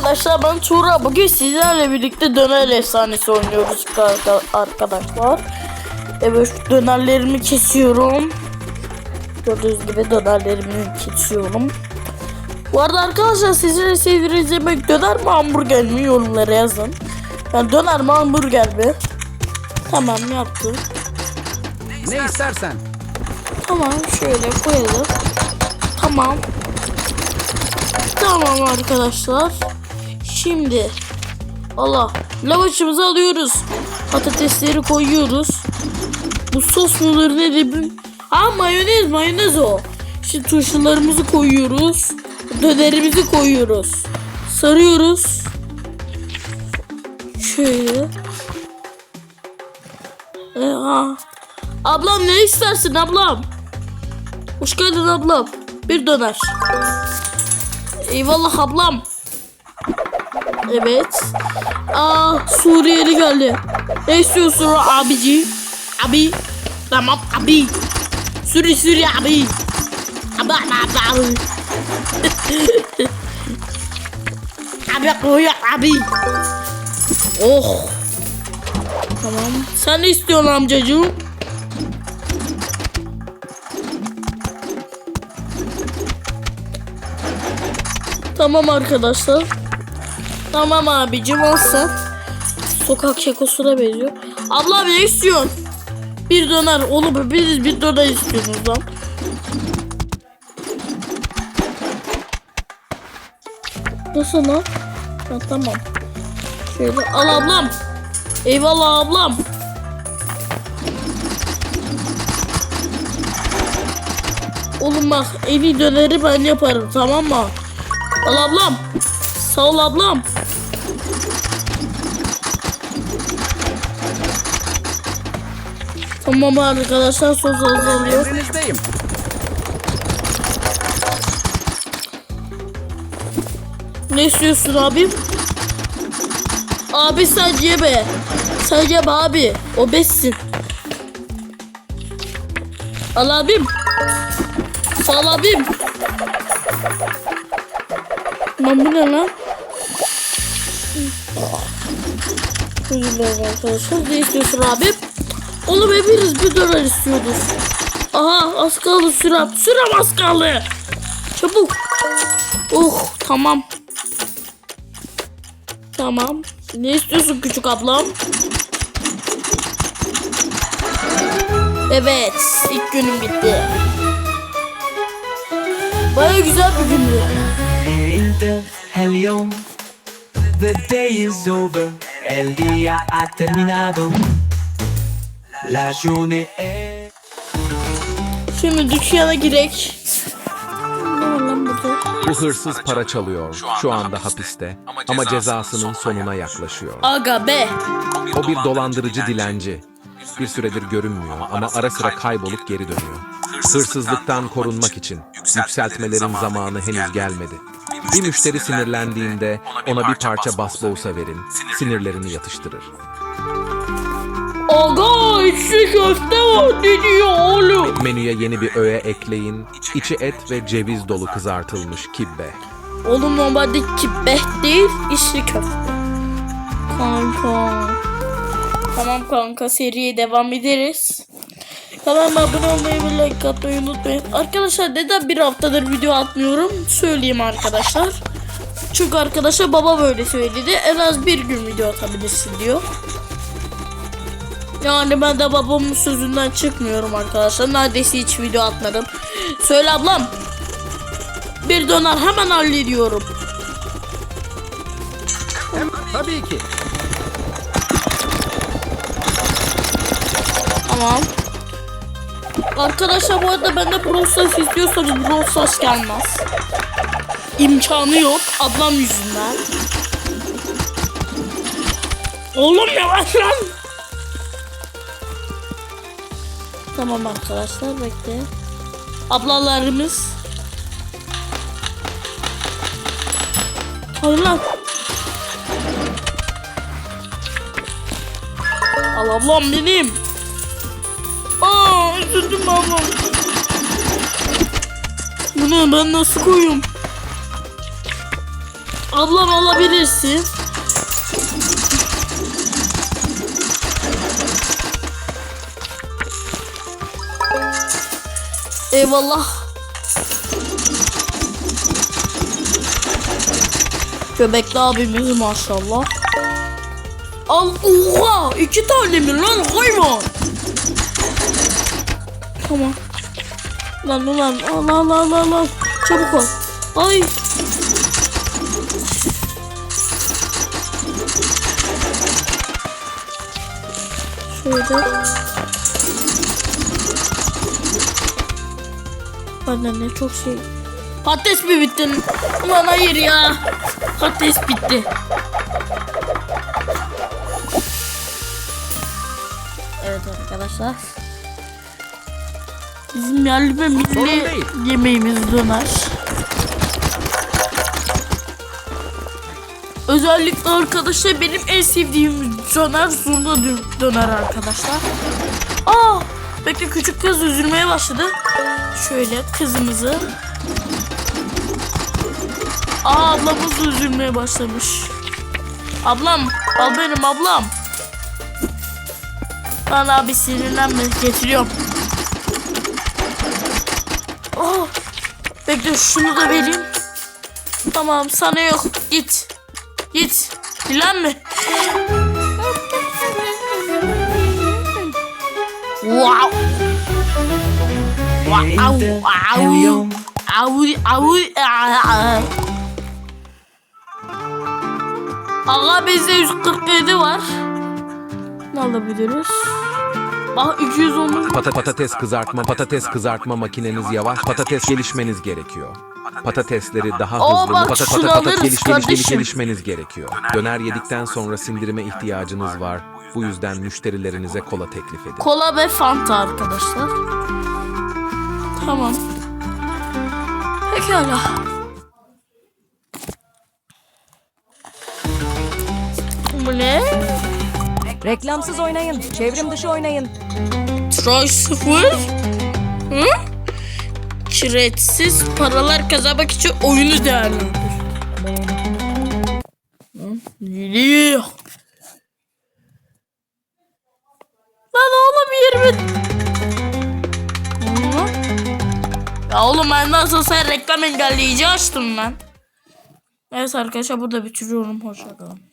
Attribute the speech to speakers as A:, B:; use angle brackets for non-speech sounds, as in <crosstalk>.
A: arkadaşlar ben Tuğra. Bugün sizlerle birlikte döner efsanesi oynuyoruz arka- arkadaşlar. Evet dönerlerimi kesiyorum. Gördüğünüz gibi dönerlerimi kesiyorum. Bu arada arkadaşlar sizin sevdiğiniz yemek döner mi hamburger mi yorumlara yazın. Yani döner mi hamburger mi? Tamam yaptım.
B: Ne istersen.
A: Tamam şöyle koyalım. Tamam. Tamam arkadaşlar. Şimdi Allah lavaşımızı alıyoruz. Patatesleri koyuyoruz. Bu sos mudur nedir? Aa mayonez mayonez o. Şimdi turşularımızı koyuyoruz. Dönerimizi koyuyoruz. Sarıyoruz. Şöyle. Ee. Ablam ne istersin ablam? Hoş geldin ablam. Bir döner. Eyvallah ablam. Evet. Aa Suriyeli geldi. Ne istiyorsun abici? Abi. Tamam abi. Suri Suri abi. Abi abi abi. <laughs> abi koyak abi. Oh. Tamam. Sen ne istiyorsun amcacığım? Tamam arkadaşlar. Tamam abicim al sen. Sokak şakasına benziyor. Abla ne istiyorsun? Bir döner. Oğlum biz bir döner istiyoruz lan. Nasıl lan? Ha, tamam. Şöyle al ablam. Eyvallah ablam. Oğlum bak en iyi döneri ben yaparım tamam mı? Al ablam. Sağ ol ablam. Tamam arkadaşlar söz azalıyor.
B: Emrinizdeyim.
A: Ne istiyorsun abim? Abi sen yeme. Sen yeme abi. O bessin. Al abim. Sağ ol abim. Lan bu ne lan? Dilerim arkadaşlar. Ne istiyorsun abim? Oğlum hepiniz bir döner istiyordunuz. Aha az kaldı sürem. Sürem az kaldı. Çabuk. Oh tamam. Tamam. Ne istiyorsun küçük ablam? Evet. ilk günüm bitti. Baya güzel bir gündü.
C: The day is over, el día ha terminado. La journée est
A: Şimdi dükkana girek. Ne var lan burada?
D: Bu hırsız para çalıyor. Şu anda hapiste ama cezasının sonuna yaklaşıyor.
A: Aga be.
D: O bir dolandırıcı dilenci. Bir süredir görünmüyor ama ara sıra kaybolup geri dönüyor. Hırsızlıktan korunmak için yükseltmelerin zamanı henüz gelmedi. Bir müşteri sinirlendiğinde ona bir parça basbousa verin, sinirlerini yatıştırır.
A: Aga içli köfte var diyor oğlum?
D: Menüye yeni bir öğe ekleyin, içi et ve ceviz dolu kızartılmış kibbe.
A: Oğlum normalde kibbeh değil içli köfte. Kanka. Tamam kanka seriye devam ederiz. Kanalıma abone olmayı ve like atmayı unutmayın. Arkadaşlar neden bir haftadır video atmıyorum söyleyeyim arkadaşlar. Çünkü arkadaşlar baba böyle söyledi. En az bir gün video atabilirsin diyor. Yani ben de babamın sözünden çıkmıyorum arkadaşlar. Neredeyse hiç video atmadım. Söyle ablam. Bir döner hemen hallediyorum.
B: Hem, tabii ki.
A: Tamam. Arkadaşlar bu arada bende Brawl Stars istiyorsanız Brawl Stars gelmez. İmkanı yok ablam yüzünden. Oğlum yavaş lan. Tamam arkadaşlar bekle. Ablalarımız. Hayır lan. Al ablam benim. Aa üzüldüm ablam. Bunu ben nasıl koyayım? Ablam alabilirsin. Eyvallah. Göbekli abimiz maşallah. Al oha iki tane mi lan hayvan. Tamam. Lan ulan al al al al al. Çabuk ol. Ay. Şöyle. Bana ne çok şey. Patates mi bitti? Ulan hayır ya. Patates bitti. Evet arkadaşlar. Bizim yerli ve milli yemeğimiz döner. Özellikle arkadaşlar benim en sevdiğim döner zurna dö- döner arkadaşlar. Aa, bekle küçük kız üzülmeye başladı. Şöyle kızımızı. Aa ablamız üzülmeye başlamış. Ablam, al benim ablam. Lan abi sinirlenme getiriyorum. Oh, bekle şunu da vereyim. Tamam sana yok git. Git. Dilenme. Wow. Wow. Wow. Avu avu. Aga bizde 147 var. Ne alabiliriz? Bak 210.
D: Pata patates kızartma, patates kızartma makineniz yavaş. Patates gelişmeniz gerekiyor. Patatesleri daha
A: Oo,
D: hızlı
A: bak,
D: patat patat
A: patat
D: geliş geliş geliş gelişmeniz gerekiyor. Döner yedikten sonra sindirime ihtiyacınız var. Bu yüzden müşterilerinize kola teklif edin.
A: Kola ve Fanta arkadaşlar. Tamam. Pekala. Bu ne?
E: Reklamsız oynayın, çevrim dışı oynayın.
A: Troy 0 Hı? Kiretsiz paralar kazanmak için oyunu değerlendir. Hı? Geliyor. Ya oğlum ben nasıl sen reklam engelleyici açtım ben. Evet arkadaşlar burada bitiriyorum. Hoşçakalın.